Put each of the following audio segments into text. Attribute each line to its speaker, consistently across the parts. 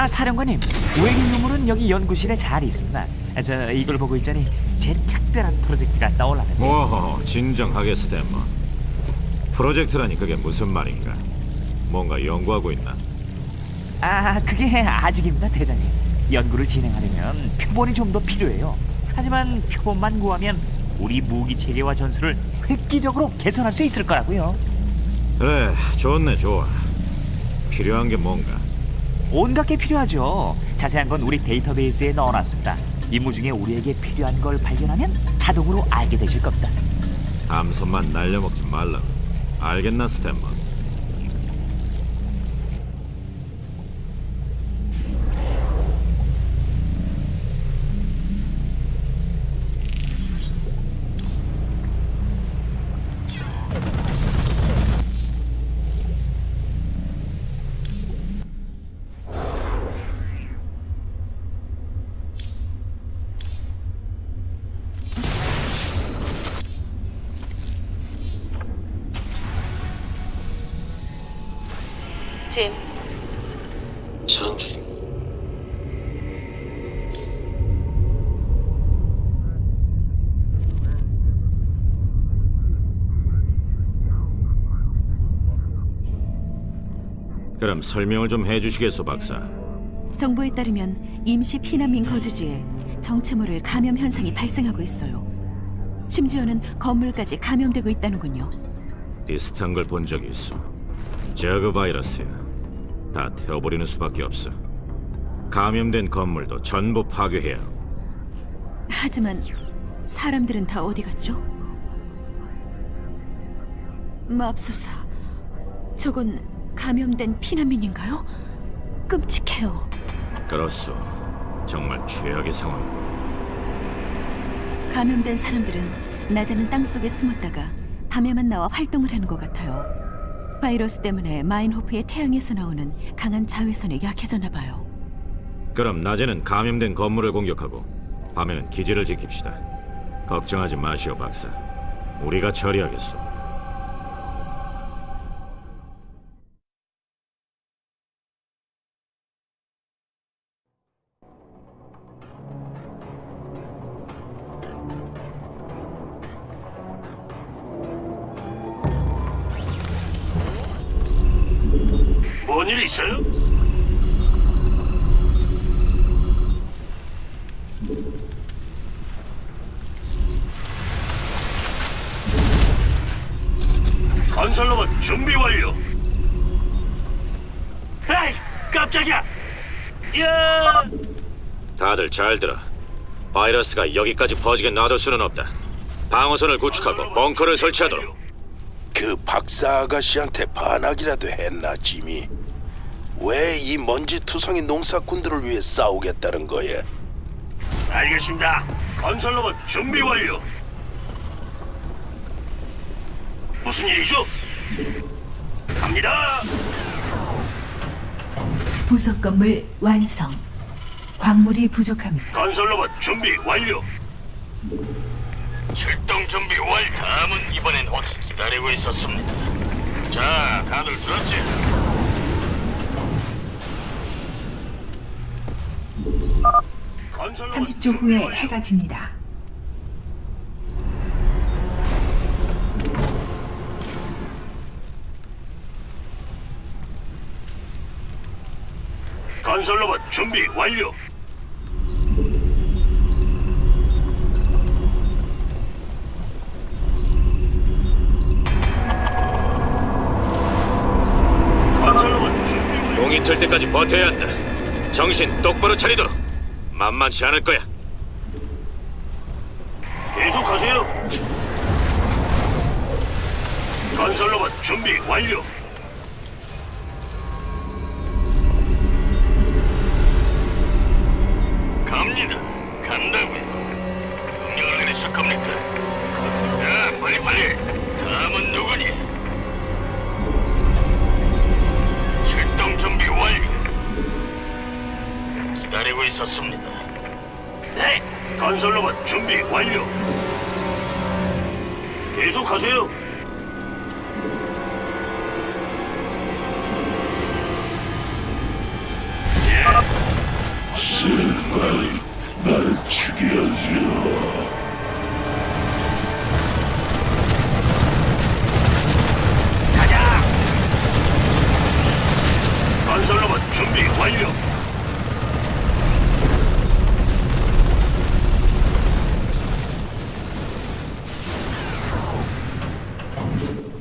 Speaker 1: 아 사령관님 외계 유물은 여기 연구실에 잘 있습니다. 아, 저 이걸 보고 있자니 제 특별한 프로젝트가 떠올랐는데
Speaker 2: 오호 진정하게 스탠머 프로젝트라니 그게 무슨 말인가 뭔가 연구하고 있나
Speaker 1: 아 그게 아직입니다 대장님. 연구를 진행하려면 표본이 좀 더 필요해요. 하지만 표본만 구하면 우리 무기 체계와 전술을 획기적으로 개선할 수 있을 거라고요.
Speaker 2: 그래 좋네 좋아 필요한 게 뭔가
Speaker 1: 온갖 게 필요하죠. 자세한 건 우리 데이터베이스에 넣어놨습니다. 임무 중에 우리에게 필요한 걸 발견하면 자동으로 알게 되실 겁니다.
Speaker 2: 암손만 날려먹지 말라고 알겠나 스탠머
Speaker 3: 짐,
Speaker 4: 전기.
Speaker 2: 그럼 설명을 좀 해주시겠소 박사?
Speaker 3: 정보에 따르면 임시 피난민 거주지에 정체모를 감염 현상이 발생하고 있어요. 심지어는 건물까지 감염되고 있다는군요.
Speaker 2: 비슷한 걸 본 적이 있어. 저그 바이러스야 다 태워버리는 수밖에 없어 감염된 건물도 전부 파괴해야.
Speaker 3: 하지만 사람들은 다 어디 갔죠? 맙소사, 저건 감염된 피난민인가요? 끔찍해요.
Speaker 2: 그렇소 정말 최악의 상황
Speaker 3: 감염된 사람들은 낮에는 땅 속에 숨었다가 밤에만 나와 활동을 하는 것 같아요. 바이러스 때문에 마인호프의 태양에서 나오는 강한 자외선에 약해졌나 봐요.
Speaker 2: 그럼 낮에는 감염된 건물을 공격하고 밤에는 기지를 지킵시다. 걱정하지 마시오, 박사. 우리가 처리하겠소.
Speaker 4: 일 있어요? 건설로봇 준비 완료. 에이, 깜짝이야. 야!
Speaker 2: 다들 잘 들어. 바이러스가 여기까지 퍼지게 놔둘 수는 없다. 방어선을 구축하고 벙커를 설치하도록.
Speaker 5: 그 박사 아가씨한테 반항이라도 했나 지미? 왜 이 먼지 투성이 농사꾼들을 위해 싸우겠다는 거야?
Speaker 4: 알겠습니다. 건설 로봇 준비 완료. 무슨 일이죠? 갑니다.
Speaker 6: 부속 건물 완성. 광물이 부족합니다.
Speaker 4: 건설 로봇 준비 완료. 출동 준비 완. 다음은 이번엔 혹시 기다리고 있었습니다. 자, 다들 들었지? 건설로봇
Speaker 6: 30초
Speaker 4: 준비
Speaker 6: 후에. 해가 집니다.
Speaker 4: 건설로봇 준비 완료. 건설로봇 준비 완료.
Speaker 2: 동이 틀 때까지 버텨야 한다. 정신 똑바로 차리도록. 만만치 않을 거야.
Speaker 4: 계속하세요. 건설로봇 준비 완료. 가자. 건설로봇 준비 완료.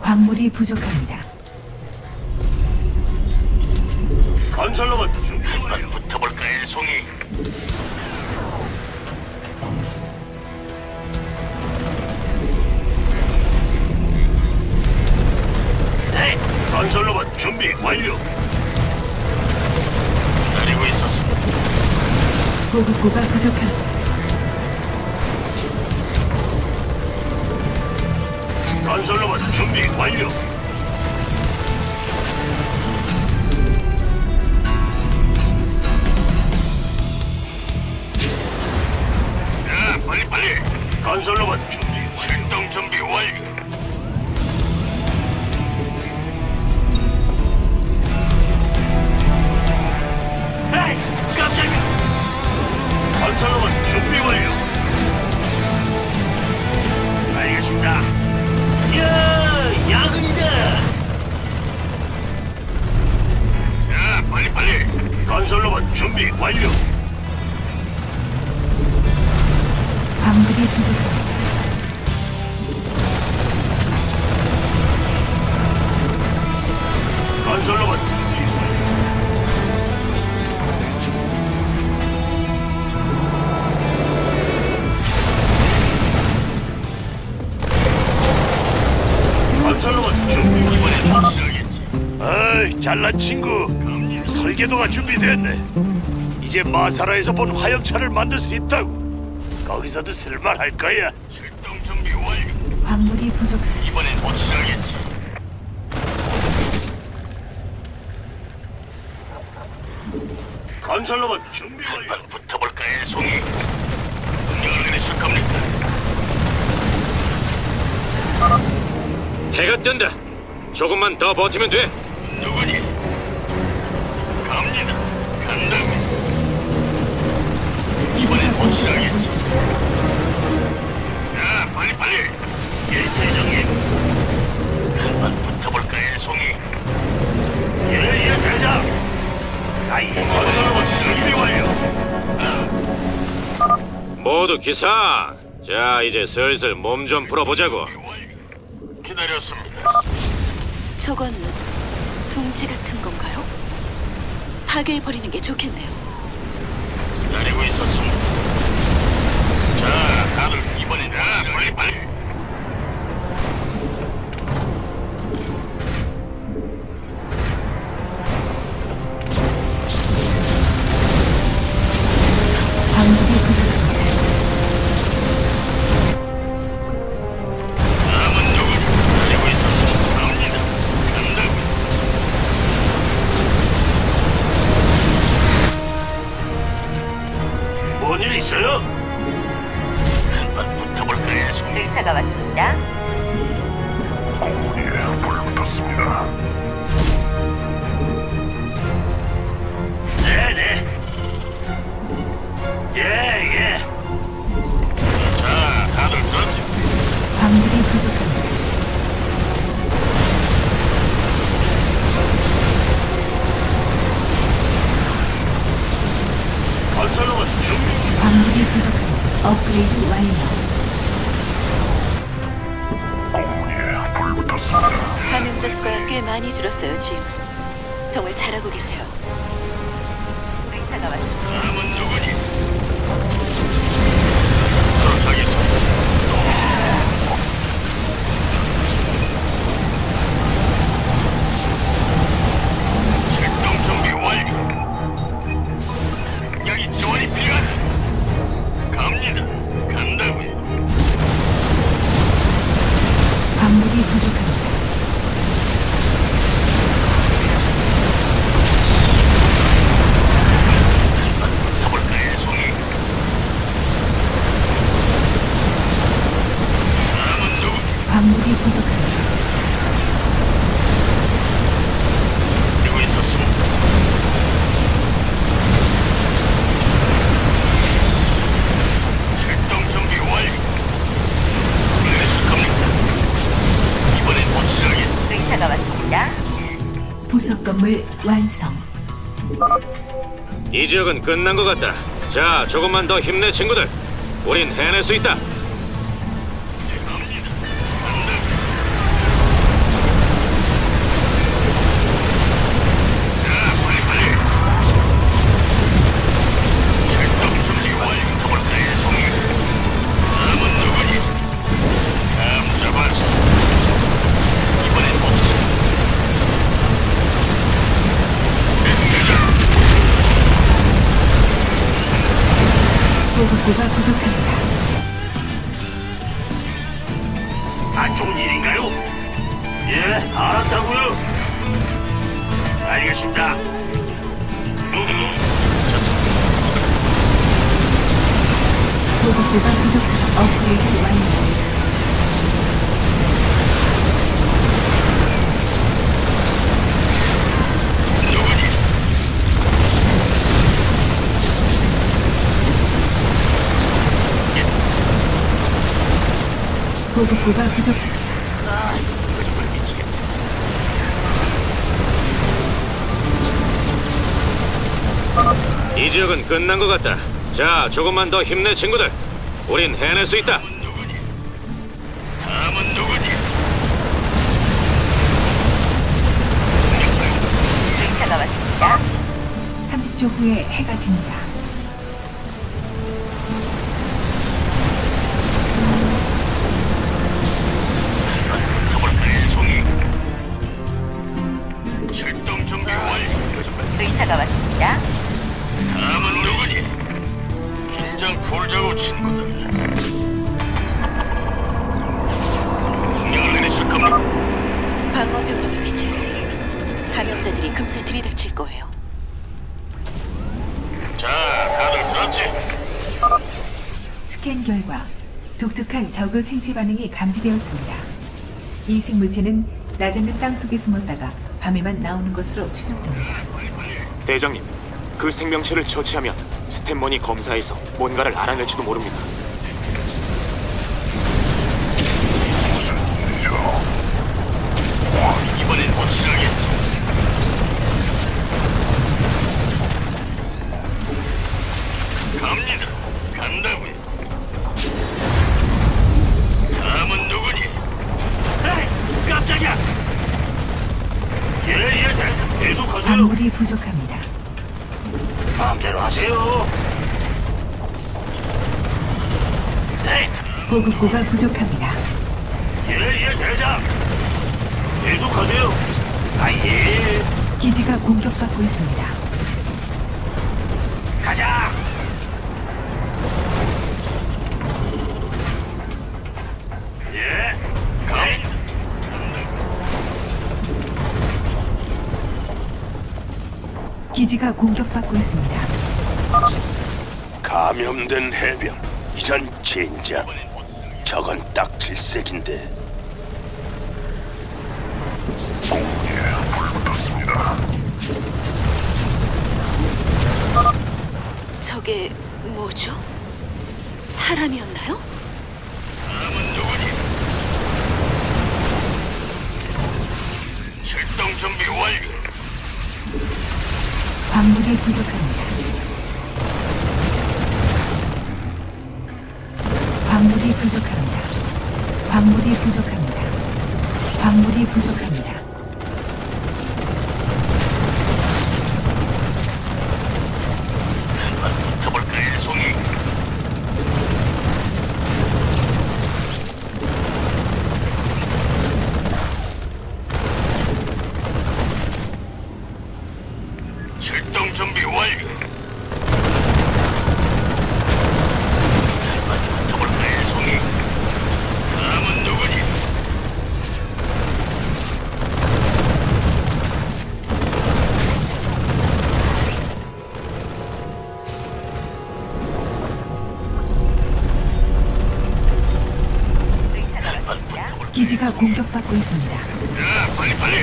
Speaker 6: 광물이 부족합니다. 보급고가 부족합니다.
Speaker 4: 건설로봇 준비 완료. 자, 빨리 빨리. 건설로봇 준비. 출동 준비 완료.
Speaker 6: 광물이.
Speaker 4: 어이, 잘난 친구. 설계도가 준비됐네. 이제 마사라에서 본 화염차를 만들 수 있다고. 거기서도 쓸만할 거야. 출동 준비 완료.
Speaker 6: 광물이 부족합니다.
Speaker 4: 이번엔 확실하겠지. 건설로봇 준비 완료. 붙어볼까, 송이. 명령을 내리실 겁니까?
Speaker 2: 해가 뜬다. 조금만 더 버티면 돼.
Speaker 4: 예, 대장님. 한번 붙어볼까, 송이. 예, 예, 대장. 아이, 건설로봇 준비 완료.
Speaker 2: 모두 기상. 자, 이제 슬슬 몸 좀 풀어보자고.
Speaker 4: 기다렸습니다.
Speaker 3: 저건 둥지 같은 건가요? 파괴해버리는 게 좋겠네요.
Speaker 4: 기다리고 있었습니다. 자, 다들 이번엔 자, 빨리 빨리. 네 네. 예, 예. 자, 다들 들었지?
Speaker 6: 광물이 부족합니다.
Speaker 4: 건설로봇 준비.
Speaker 6: 광물이 부족합니다. 업그레이드 완료.
Speaker 3: 감염자 수가 꽤 많이 줄었어요, 짐. 정말 잘하고 계세요.
Speaker 7: 의사가 왔습니다.
Speaker 6: 부속 건물 완성.
Speaker 2: 이 지역은 끝난 것 같다. 자, 조금만 더 힘내, 친구들. 우린 해낼 수 있다.
Speaker 6: 보급고가 부족합니다.
Speaker 4: 안 좋은 일인가요? 예, 알았다고요. 알겠습니다.
Speaker 6: 보급고가 부족합니다. 업그레이드 완료. 보급고가 부족합니다.
Speaker 2: 이 지역은 끝난 것 같다. 자, 조금만 더 힘내, 친구들. 우린 해낼 수 있다.
Speaker 4: 다음은 누구니?
Speaker 7: 의사가 왔습니다.
Speaker 6: 30초 후에 해가 집니다. 스캔 결과 독특한 저그 생체 반응이 감지되었습니다. 이 생물체는 낮에는 땅 속에 숨었다가 밤에만 나오는 것으로 추정됩니다.
Speaker 8: 대장님, 그 생명체를 처치하면 스탠머니 검사에서 뭔가를 알아낼지도 모릅니다.
Speaker 4: 이번엔 확실하겠지.
Speaker 6: 부족합니다.
Speaker 4: 마음대로 하세요. 네,
Speaker 6: 보급고가 부족합니다.
Speaker 4: 예, 예, 대장. 계속하세요. 아, 예.
Speaker 6: 기지가 공격받고 있습니다. 기지가 공격받고 있습니다.
Speaker 5: 감염된 해병 이런 젠장 저건 딱 질색인데
Speaker 3: 저게 뭐죠? 사람이었나요?
Speaker 6: 광물이 부족합니다. 기지가 공격받고 있습니다.
Speaker 4: 자, 빨리 빨리.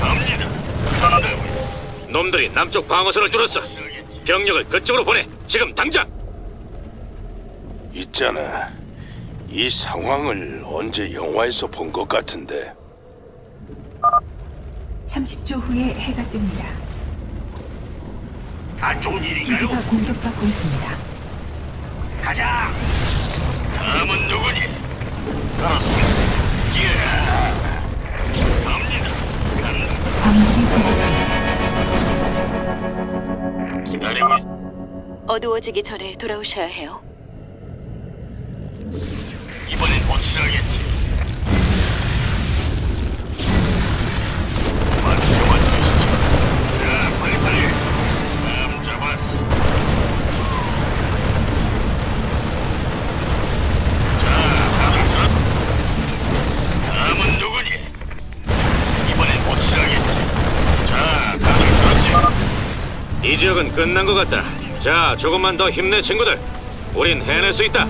Speaker 4: 갑니다.
Speaker 2: 놈들이 남쪽 방어선을 뚫었어. 병력을 그쪽으로 보내. 지금 당장.
Speaker 5: 있잖아. 이 상황을 언제 영화에서 본 것 같은데.
Speaker 6: 30초 후에 해가 뜹니다.
Speaker 4: 안 좋은 일인가요?
Speaker 6: 기지가 공격받고 있습니다.
Speaker 4: 가자. 다음은 누구니? 알았습니다. 예. 갑니다.
Speaker 6: 광물이 부족합니다.
Speaker 4: 기다리고 있...
Speaker 7: 어두워지기 전에 돌아오셔야 해요.
Speaker 2: 끝난 것 같다. 자, 조금만 더 힘내 친구들. 우린 해낼 수 있다.